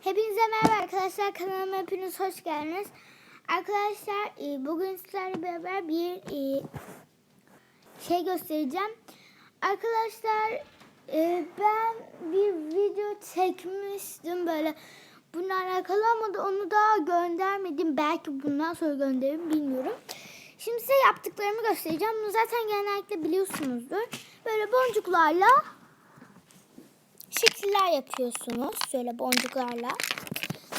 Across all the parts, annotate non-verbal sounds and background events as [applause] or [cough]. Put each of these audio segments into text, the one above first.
Hepinize merhaba arkadaşlar. Kanalıma hepiniz hoş geldiniz. Arkadaşlar e, bugün sizlerle beraber bir e, şey göstereceğim. Arkadaşlar e, ben bir video çekmiştim böyle bununla alakalı ama onu daha göndermedim. Belki bundan sonra gönderirim bilmiyorum. Şimdi size yaptıklarımı göstereceğim. Bunu zaten genellikle biliyorsunuzdur. Böyle boncuklarla şekiller yapıyorsunuz. Şöyle boncuklarla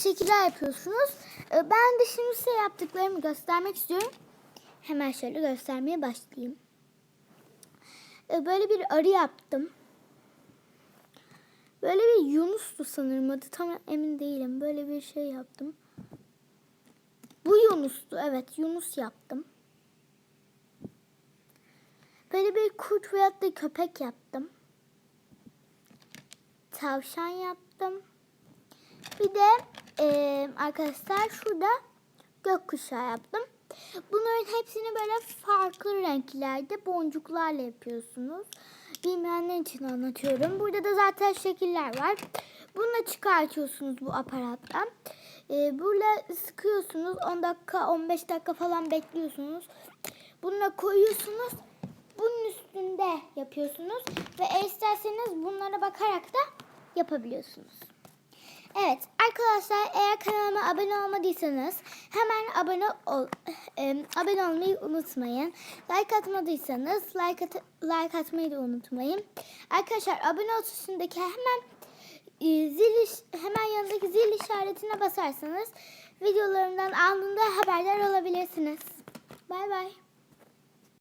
şekiller yapıyorsunuz. Ee, Ben de şimdi size yaptıklarımı göstermek istiyorum. Hemen şöyle göstermeye başlayayım. Ee, Böyle bir arı yaptım. Böyle bir Yunus'tu sanırım adı tam emin değilim. Böyle bir şey yaptım. Bu Yunus'tu evet Yunus yaptım. Böyle bir kurt veyahut da köpek yaptım tavşan yaptım. Bir de eee, arkadaşlar şurada gökkuşağı yaptım. Bunların hepsini böyle farklı renklerde boncuklarla yapıyorsunuz. Bilmeyenler için anlatıyorum. Burada da zaten şekiller var. Bunu çıkartıyorsunuz bu aparattan. Eee burada sıkıyorsunuz. 10 dakika 15 dakika falan bekliyorsunuz. Bununla koyuyorsunuz. Bunun üstünde yapıyorsunuz. Ve isterseniz bunlara bakarak da yapabiliyorsunuz. Evet arkadaşlar eğer kanalıma abone olmadıysanız hemen abone ol, [sighs] e, abone olmayı unutmayın. Like atmadıysanız like, at, like atmayı da unutmayın. Arkadaşlar abone ol tuşundaki hemen e, zil hemen yanındaki zil işaretine basarsanız videolarımdan anında haberdar olabilirsiniz. Bay bay.